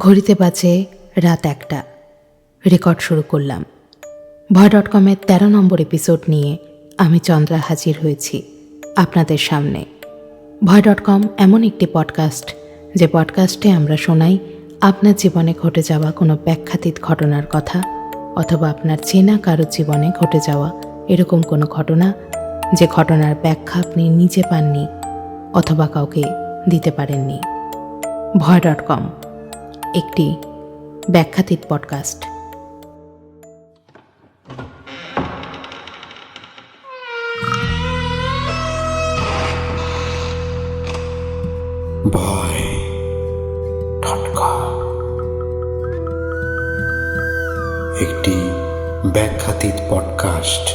ঘড়িতে বাজে রাত একটা। রেকর্ড শুরু করলাম। ভয় ডট কমের তেরো নম্বর এপিসোড নিয়ে আমি চন্দ্রা হাজির হয়েছি আপনাদের সামনে। ভয় ডট কম এমন একটি পডকাস্ট যে পডকাস্টে আমরা শোনাই আপনার জীবনে ঘটে যাওয়া কোনো ব্যাখ্যাতীত ঘটনার কথা অথবা আপনার চেনা কারোর জীবনে ঘটে যাওয়া এরকম কোনো ঘটনা যে ঘটনার ব্যাখ্যা আপনি নিজে পাননি অথবা কাউকে দিতে পারেননি। ভয় ডট কম একটি ব্যাখ্যাতীত পডকাস্ট ভয় একটি ব্যাখ্যাতীত পডকাস্ট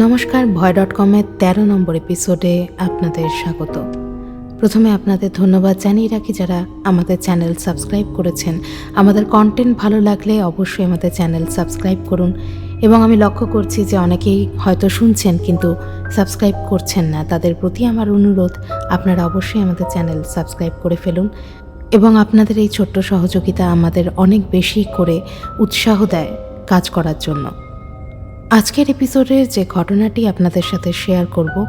নমস্কার, ভয় ডট কমের তেরো নম্বর এপিসোডে আপনাদের স্বাগত। প্রথমে আপনাদের ধন্যবাদ জানিয়ে রাখি যারা আমাদের চ্যানেল সাবস্ক্রাইব করেছেন। আমাদের কন্টেন্ট ভালো লাগলে অবশ্যই আমাদের চ্যানেল সাবস্ক্রাইব করুন এবং আমি লক্ষ্য করছি যে অনেকেই হয়তো শুনছেন কিন্তু সাবস্ক্রাইব করছেন না। তাদের প্রতি আমার অনুরোধ, আপনারা অবশ্যই আমাদের চ্যানেল সাবস্ক্রাইব করে ফেলুন এবং আপনাদের এই ছোট্ট সহযোগিতা আমাদের অনেক বেশি করে উৎসাহ দেয় কাজ করার জন্য। আজকের এপিসোডের যে ঘটনাটি আপনাদের সাথে শেয়ার করব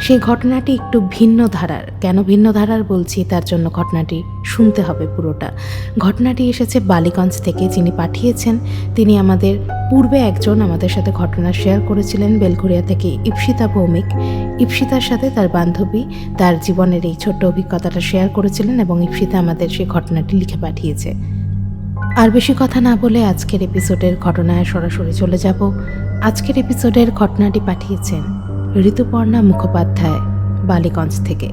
সেই ঘটনাটি একটু ভিন্ন ধারার। কেন ভিন্ন ধারার বলছি, তার জন্য ঘটনাটি শুনতে হবে পুরোটা। ঘটনাটি এসেছে বালিগঞ্জ থেকে, যিনি পাঠিয়েছেন। তিনি আমাদের পূর্বে একজন আমাদের সাথে ঘটনা শেয়ার করেছিলেন বেলঘরিয়া থেকে ইপসিতা ভৌমিক। ইপসিতার সাথে তার বান্ধবী তার জীবনের এই ছোট্ট অভিজ্ঞতাটা শেয়ার করেছিলেন এবং ইপসিতা আমাদের সেই ঘটনাটি লিখে পাঠিয়েছে। আর বেশি কথা না বলে আজকের এপিসোডের ঘটনায় সরাসরি চলে যাব। আজকের এপিসোডের ঘটনাটি পাঠিয়েছেন ঋতুপর্ণা মুখোপাধ্যায়, বালিগঞ্জ থেকে।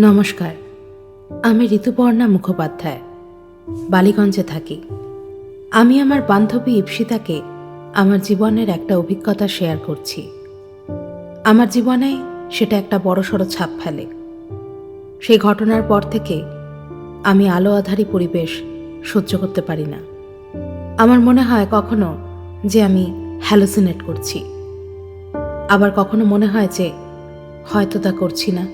নমস্কার, আমি ঋতুপর্ণা মুখোপাধ্যায়, বালিগঞ্জে থাকি। আমি আমার বান্ধবী ইপসিতাকে আমার জীবনের একটা অভিজ্ঞতা শেয়ার করছি। আমার জীবনে সেটা একটা বড়সড় ছাপ ফেলে। সেই ঘটনার পর থেকে আমি আলো আধারী পরিবেশ সহ্য করতে পারি না। আমার মনে হয় কখনো যে আমি হ্যালোসিনেট করছি। আবার কখনো মনে হয় যে হয়তো তা করছি না।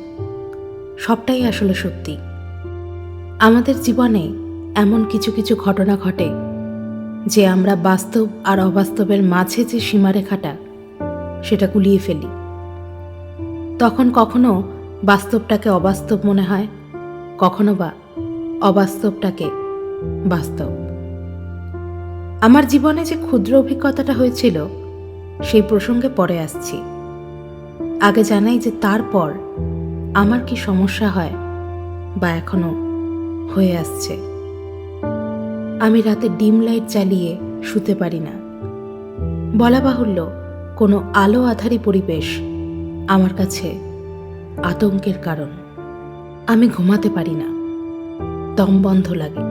সবটাই আসলে সত্যি। আমাদের জীবনে এমন কিছু কিছু ঘটনা ঘটে যে আমরা বাস্তব আর অবাস্তবের মাঝে যে সীমারেখাটা, সেটা গুলিয়ে ফেলি। তখন কখনো বাস্তবটাকে অবাস্তব মনে হয়, কখনো বা অবাস্তবটাকে বাস্তব। আমার জীবনে যে ক্ষুদ্র অভিজ্ঞতাটা হয়েছিল, সেই প্রসঙ্গে পরে আসছি। আগে জানাই যে তারপর আমার কি সমস্যা হয়, বা এখনও হয়ে আসছে। আমি রাতে ডিম লাইট জ্বালিয়ে শুতে পারি না। বলা বাহুল্য, কোনো আলো আধারী পরিবেশ আমার কাছে আতঙ্কের কারণ। আমি ঘুমাতে পারি না। দম বন্ধ লাগে।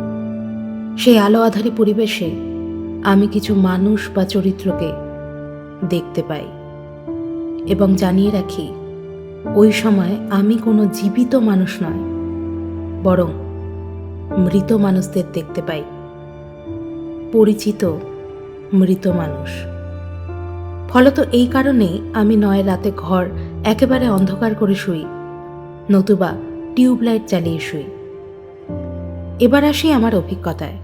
সেই আলো আধারী পরিবেশে আমি কিছু মানুষ বা চরিত্রকে দেখতে পাই এবং জানিয়ে রাখি, ওই সময় আমি কোনো জীবিত মানুষ নয়, বরং মৃত মানুষদের দেখতে পাই। পরিচিত মৃত মানুষ। ফলত এই কারণেই আমি নয় রাতে ঘর একেবারে অন্ধকার করে শুই, নতুবা টিউবলাইট চালিয়ে শুই। এবার আসি আমার অভিজ্ঞতায়।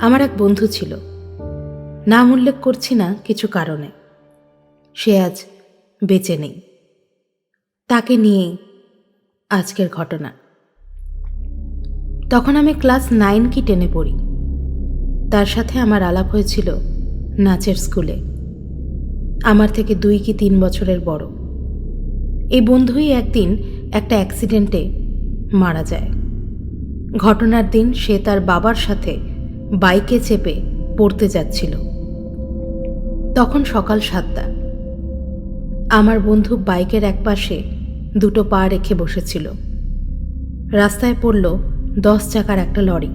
আমার এক বন্ধু ছিল। নাম উল্লেখ করছি না কিছু কারণে। সে আজ বেঁচে নেই। তাকে নিয়েই আজকের ঘটনা। তখন আমি ক্লাস নাইন কি টেনে পড়ি। তার সাথে আমার আলাপ হয়েছিল নাচের স্কুলে। আমার থেকে দুই কি তিন বছরের বড়। এই বন্ধুই একদিন একটা অ্যাক্সিডেন্টে মারা যায়। ঘটনার দিন সে তার বাবার সাথে বাইকে চেপে পড়তে যাচ্ছিল। তখন সকাল সাতটা। আমার বন্ধু বাইকের একপাশে দুটো পা রেখে বসেছিল। রাস্তায় পড়ল দশ চাকার একটা লরি।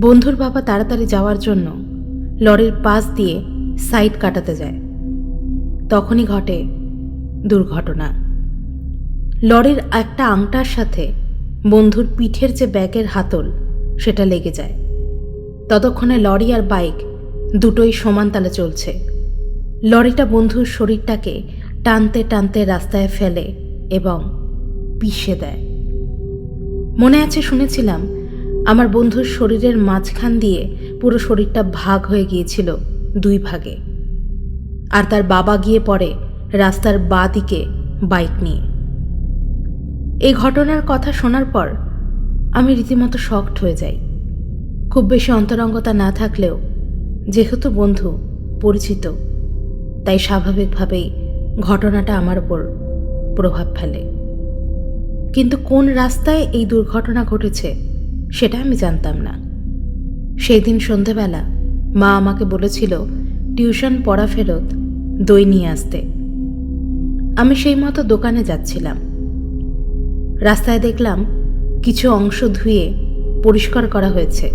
বন্ধুর বাবা তাড়াতাড়ি যাওয়ার জন্য লরির পাশ দিয়ে সাইড কাটাতে যায়। তখনই ঘটে দুর্ঘটনা। লরির একটা আংটার সাথে বন্ধুর পিঠের যে ব্যাগের হাতল, সেটা লেগে যায়। ততক্ষণে লরি আর বাইক দুটোই সমান তালে চলছে। লরিটা বন্ধুর শরীরটাকে টানতে টানতে রাস্তায় ফেলে এবং পিষে দেয়। মনে আছে শুনেছিলাম আমার বন্ধুর শরীরের মাঝখান দিয়ে পুরো শরীরটা ভাগ হয়ে গিয়েছিল দুই ভাগে। আর তার বাবা গিয়ে পড়ে রাস্তার বাঁ দিকে বাইক নিয়ে। এই ঘটনার কথা শোনার পর আমি রীতিমতো শক্ট হয়ে যাই। খুব বেশি অন্তরঙ্গতা না থাকলেও যেহেতু বন্ধু, পরিচিত, তাই স্বাভাবিকভাবেই ঘটনাটা আমার ওপর প্রভাব ফেলে। কিন্তু কোন রাস্তায় এই দুর্ঘটনা ঘটেছে সেটা আমি জানতাম না। সেই দিন সন্ধেবেলা মা আমাকে বলেছিল, টিউশন পড়া ফেরত, দই নিয়ে আসতে। আমি সেই মতো দোকানে যাচ্ছিলাম। রাস্তায় দেখলাম কিছু অংশ ধুয়ে পরিষ্কার করা হয়েছে।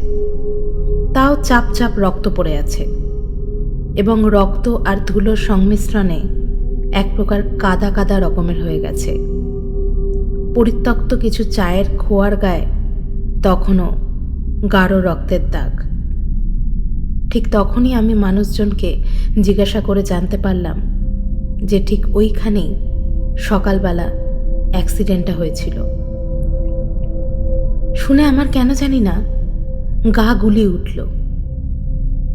তাও চাপ চাপ রক্ত পড়ে আছে এবং রক্ত আর ধুলোর সংমিশ্রণে এক প্রকার কাদা কাদা রকমের হয়ে গেছে। পরিত্যক্ত কিছু চায়ের খোয়ার গায়ে তখনও গাঢ় রক্তের দাগ। ঠিক তখনই আমি মানুষজনকে জিজ্ঞাসা করে জানতে পারলাম যে ঠিক ওইখানেই সকালবেলা অ্যাক্সিডেন্টটা হয়েছিল। শুনে আমার কেন জানি না গা গুলি উঠল।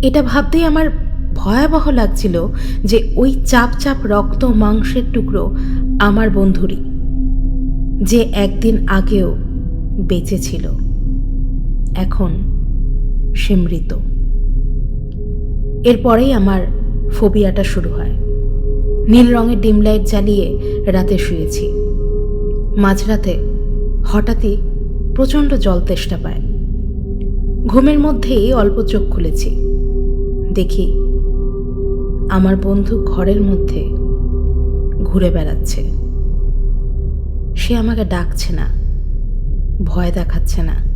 এটা ভাবতেই আমার ভয়াবহ লাগছিল যে ওই চাপ চাপ রক্ত মাংসের টুকরো আমার বন্ধুরই, যে একদিন আগেও বেঁচে ছিল। এখন সে মৃত। এরপরেই আমার ফোবিয়াটা শুরু হয়। নীল রঙের ডিম লাইট জ্বালিয়ে রাতে শুয়েছি। মাঝরাতে হঠাৎই প্রচণ্ড জল তেষ্টা পায়। ঘুমের মধ্যেই অল্প চোখ খুলেছি। দেখি আমার বন্ধু ঘরের মধ্যে ঘুরে বেড়াচ্ছে। সে আমাকে ডাকছে না, ভয় দেখাচ্ছে না।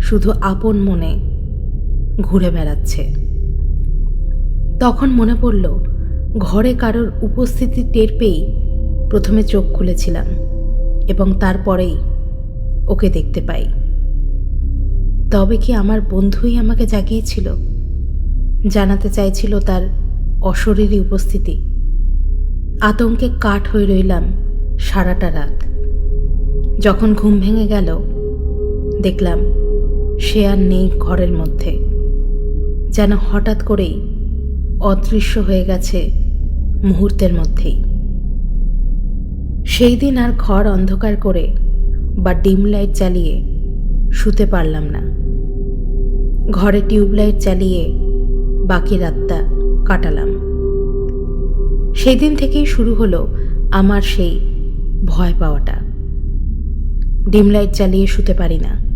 শুধু আপন মনে ঘুরে বেড়াচ্ছে। তখন মনে পড়ল, ঘরে কারোর উপস্থিতি টের পেয়েই প্রথমে চোখ খুলেছিলাম এবং তারপরেই ওকে দেখতে পাই। তবে কি আমার বন্ধুই আমাকে জাগিয়েছিল? জানাতে চাইছিল তার অশরীরী উপস্থিতি। আতঙ্কে কাঠ হয়ে রইলাম সারাটা রাত। যখন ঘুম ভেঙে গেল, দেখলাম সে আর নেই ঘরের মধ্যে। যেন হঠাৎ করেই অদৃশ্য হয়ে গেছে মুহূর্তের মধ্যেই। সেই দিন আর ঘর অন্ধকার করে বা ডিম লাইট জ্বালিয়ে শুতে পারলাম না। ঘরে টিউবলাইট চালিয়ে বাকি রাতটা কাটালাম। সেই দিন থেকেই শুরু হলো আমার সেই ভয় পাওয়াটা। ডিম লাইট চালিয়ে শুতে পারি না।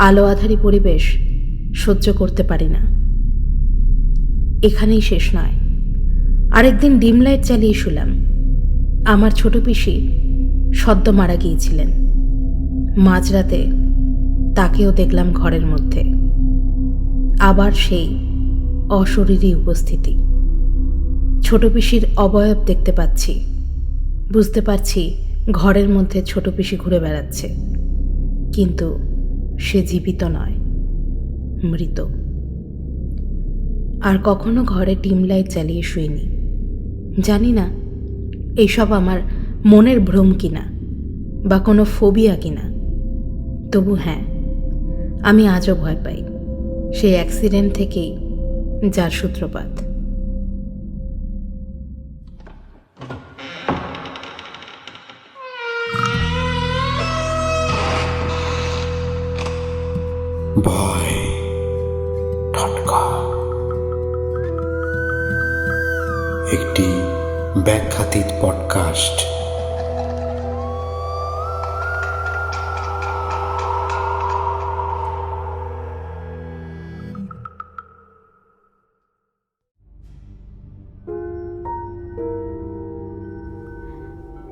আলো আধারি পরিবেশ সহ্য করতে পারি না। এখানেই শেষ নয়। আরেকদিন ডিম লাইট চালিয়ে শুলাম। আমার ছোট পিসি সদ্য মারা গিয়েছিলেন। মাঝরাতে তাকেও দেখলাম ঘরের মধ্যে। আবার সেই অশরীরী উপস্থিতি। ছোট পিসির অবয়ব দেখতে পাচ্ছি। বুঝতে পারছি ঘরের মধ্যে ছোট পিসি ঘুরে বেড়াচ্ছে। কিন্তু সে জীবিত নয়, মৃত। আর কখনো ঘরে টিম লাইট চালিয়ে শুইনি। জানি না এইসব আমার মনের ভ্রম কিনা বা কোনো ফোবিয়া কিনা। তবু হ্যাঁ আমি আজও ভয় পাই, সেই অ্যাক্সিডেন্ট থেকেই যার সূত্রপাত। ব্যাখ্যাতীত পডকাস্ট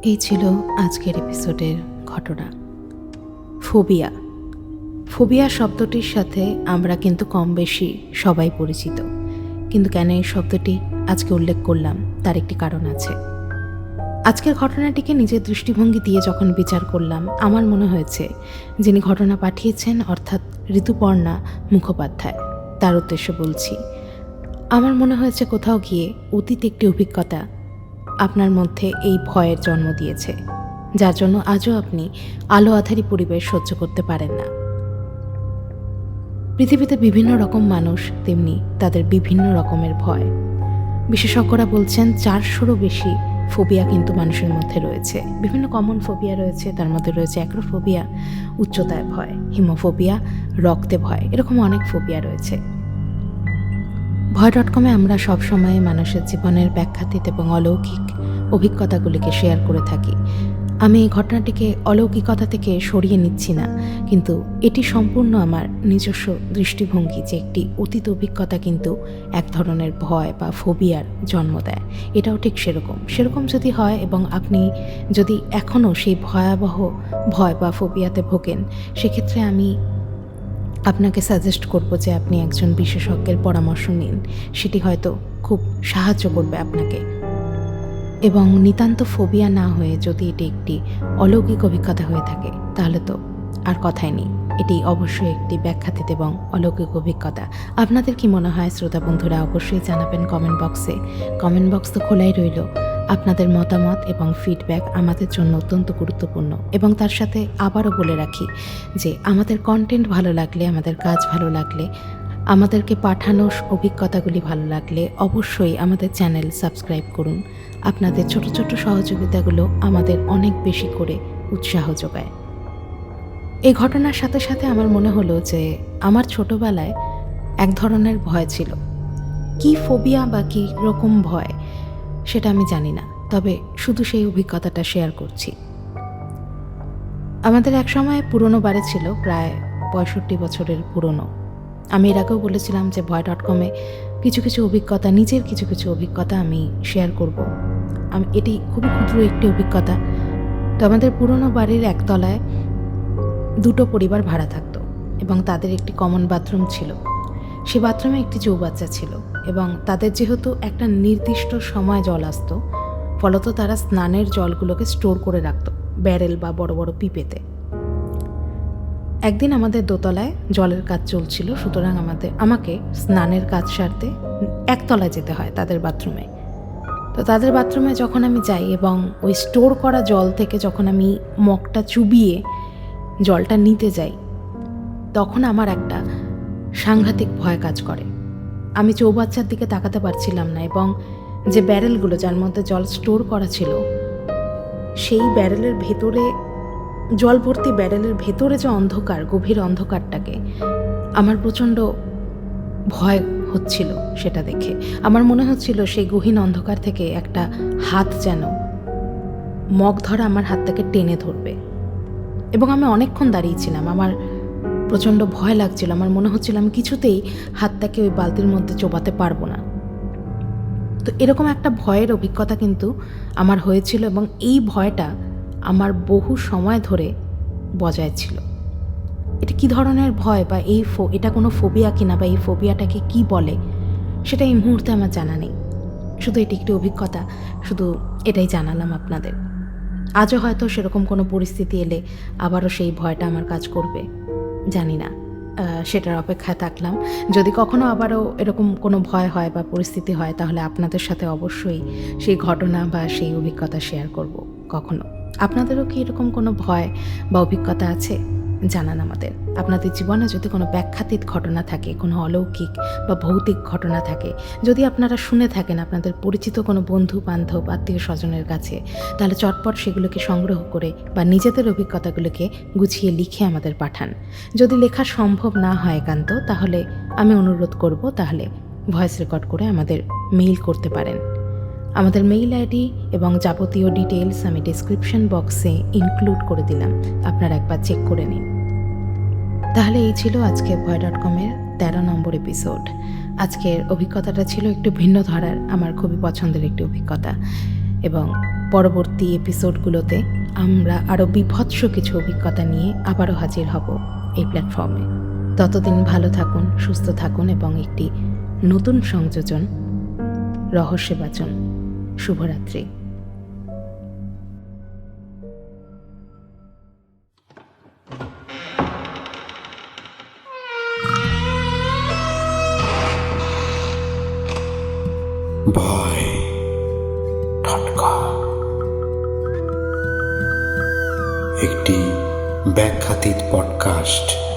এই ছিল আজকের এপিসোডের ঘটনা। ফোবিয়া। ফোবিয়া শব্দটির সাথে আমরা কিন্তু কম বেশি সবাই পরিচিত। কিন্তু কেন এই শব্দটি আজকে উল্লেখ করলাম, তার একটি কারণ আছে। আজকের ঘটনাটিকে নিজের দৃষ্টিভঙ্গি দিয়ে যখন বিচার করলাম, আমার মনে হয়েছে যিনি ঘটনা পাঠিয়েছেন, অর্থাৎ ঋতুপর্ণা মুখোপাধ্যায়, তার উদ্দেশ্য বলছি, আমার মনে হয়েছে কোথাও গিয়ে অতীত একটি অভিজ্ঞতা আপনার মধ্যে এই ভয়ের জন্ম দিয়েছে, যার জন্য আজও আপনি আলো আধারি পরিবেশ সহ্য করতে পারেন না। পৃথিবীতে বিভিন্ন রকম মানুষ তেমনি তাদের বিভিন্ন রকমের ভয়। বিশেষজ্ঞরা বলছেন চারশোরও বেশি ফোবিয়া কিন্তু মানুষের মধ্যে রয়েছে। বিভিন্ন কমন ফোবিয়া রয়েছে, তার মধ্যে রয়েছে অ্যাক্রোফোবিয়া উচ্চতায় ভয় হিমোফোবিয়া রক্তে ভয়, এরকম অনেক ফোবিয়া রয়েছে। ভয় ডট কমে আমরা সবসময় মানুষের জীবনের ব্যাখ্যাতীত এবং অলৌকিক অভিজ্ঞতাগুলিকে শেয়ার করে থাকি। আমি এই ঘটনাটিকে অলৌকিকতা থেকে সরিয়ে নিচ্ছি না, কিন্তু এটি সম্পূর্ণ আমার নিজস্ব দৃষ্টিভঙ্গি যে একটি অতীত অভিজ্ঞতা কিন্তু এক ধরনের ভয় বা ফোবিয়ার জন্ম দেয়। এটাও ঠিক সেরকম। সেরকম যদি হয় এবং আপনি যদি এখনও সেই ভয়াবহ ভয় বা ফোবিয়াতে ভোগেন, সেক্ষেত্রে আমি আপনাকে সাজেস্ট করব যে আপনি একজন বিশেষজ্ঞের পরামর্শ নিন। সেটি হয়তো খুব সাহায্য করবে আপনাকে। এবং নিতান্ত ফোবিয়া না হয়ে যদি এটি একটি অলৌকিক অভিজ্ঞতা হয়ে থাকে, তাহলে তো আর কথাই নেই। এটি অবশ্যই একটি ব্যাখ্যাতীত এবং অলৌকিক অভিজ্ঞতা। আপনাদের কি মনে হয়, শ্রোতা বন্ধুরা, অবশ্যই জানাবেন কমেন্ট বক্সে কমেন্ট বক্স তো খোলাই রইল। আপনাদের মতামত এবং ফিডব্যাক আমাদের জন্য অত্যন্ত গুরুত্বপূর্ণ। এবং তার সাথে আবারও বলে রাখি যে, আমাদের কন্টেন্ট ভালো লাগলে, আমাদের কাজ ভালো লাগলে আমাদেরকে পাঠানো অভিজ্ঞতাগুলি ভালো লাগলে অবশ্যই আমাদের চ্যানেল সাবস্ক্রাইব করুন। আপনাদের ছোট ছোট সহযোগিতাগুলো আমাদের অনেক বেশি করে উৎসাহ যোগায়। এই ঘটনার সাথে সাথে আমার মনে হলো যে আমার ছোটবেলায় এক ধরনের ভয় ছিল। কি ফোবিয়া বা কী রকম ভয় সেটা আমি জানি না, তবে শুধু সেই অভিজ্ঞতাটা শেয়ার করছি। আমাদের এক সময় পুরনো বাড়ি ছিল, প্রায় পঁয়ষট্টি বছরের পুরনো। আমি এর আগেও বলেছিলাম যে ভয় ডট কমে কিছু কিছু অভিজ্ঞতা, নিজের কিছু কিছু অভিজ্ঞতা আমি শেয়ার করব। আমি, এটি খুবই ক্ষুদ্র একটি অভিজ্ঞতা। তো আমাদের পুরনো বাড়ির একতলায় দুটো পরিবার ভাড়া থাকতো এবং তাদের একটি কমন বাথরুম ছিল। সে বাথরুমে একটি চৌবাচ্চা ছিল এবং তাদের যেহেতু একটা নির্দিষ্ট সময় জল আসতো, ফলত তারা স্নানের জলগুলোকে স্টোর করে রাখতো ব্যারেল বা বড় বড় পিপেতে। একদিন আমাদের দোতলায় জলের কাজ চলছিল, সুতরাং আমাদের, আমাকে স্নানের কাজ সারতে একতলায় যেতে হয় তাদের বাথরুমে। তো তাদের বাথরুমে যখন আমি যাই এবং ওই স্টোর করা জল থেকে যখন আমি মগটা চুবিয়ে জলটা নিতে যাই, তখন আমার একটা সাংঘাতিক ভয় কাজ করে। আমি চৌবাচ্চার দিকে তাকাতে পারছিলাম না এবং যে ব্যারেলগুলো যার মধ্যে জল স্টোর করা ছিল, সেই ব্যারেলের ভেতরে জল ভর্তি ব্যারেলের ভেতরে যে অন্ধকার, গভীর অন্ধকারটাকে, আমার প্রচণ্ড ভয় হচ্ছিল সেটা দেখে। আমার মনে হচ্ছিল সেই গহীন অন্ধকার থেকে একটা হাত যেন মগ ধরা আমার হাতটাকে টেনে ধরবে। এবং আমি অনেকক্ষণ দাঁড়িয়েছিলাম আমার প্রচণ্ড ভয় লাগছিল। আমার মনে হচ্ছিল আমি কিছুতেই হাতটাকে ওই বালতির মধ্যে চোবাতে পারব না। তো এরকম একটা ভয়ের অভিজ্ঞতা কিন্তু আমার হয়েছিল এবং এই ভয়টা আমার বহু সময় ধরে বজায় ছিল। এটা কি ধরনের ভয় বা এই ফো, এটা কোনো ফোবিয়া কিনা বা এই ফোবিয়াটাকে কি বলে, সেটা এই মুহূর্তে আমার জানা নেই। শুধু এটি একটি অভিজ্ঞতা, শুধু এটাই জানালাম আপনাদের। আজও হয়তো সেরকম কোনো পরিস্থিতি এলে আবারও সেই ভয়টা আমার কাজ করবে, জানি না। সেটার অপেক্ষায় থাকলাম। যদি কখনো আবারও এরকম কোনো ভয় হয় বা পরিস্থিতি হয়, তাহলে আপনাদের সাথে অবশ্যই সেই ঘটনা বা সেই অভিজ্ঞতা শেয়ার করব, কখনো। আপনাদেরও কি এরকম কোনো ভয় বা অভিজ্ঞতা আছে? জানান আমাদের। আপনাদের জীবনে যদি কোনো ব্যাখ্যাতীত ঘটনা থাকে, কোনো অলৌকিক বা ভৌতিক ঘটনা থাকে, যদি আপনারা শুনে থাকেন আপনাদের পরিচিত কোনো বন্ধু, বান্ধব, আত্মীয় স্বজনের কাছে, তাহলে চটপট সেগুলোকে সংগ্রহ করে বা নিজেদের অভিজ্ঞতাগুলোকে গুছিয়ে লিখে আমাদের পাঠান। যদি লেখা সম্ভব না হয় একান্ত, তাহলে আমি অনুরোধ করব, তাহলে ভয়েস রেকর্ড করে আমাদের মেইল করতে পারেন। আমাদের মেইল আইডি এবং যাবতীয় ডিটেলস আমি ডিসক্রিপশন বক্সে ইনক্লুড করে দিলাম। আপনারা একবার চেক করে নিন। তাহলে এই ছিল আজকে ভয় ডট কমের তেরো নম্বর এপিসোড আজকের অভিজ্ঞতাটা ছিল একটু ভিন্ন ধরার, আমার খুবই পছন্দের একটি অভিজ্ঞতা। এবং পরবর্তী এপিসোডগুলোতে আমরা আরও বিভৎস কিছু অভিজ্ঞতা নিয়ে আবারও হাজির হব এই প্ল্যাটফর্মে ততদিন ভালো থাকুন, সুস্থ থাকুন এবং একটি নতুন সংযোজন, রহস্যবাচন শুভরাত্রি। ভয় একটি ব্যাখ্যাতীত পডকাস্ট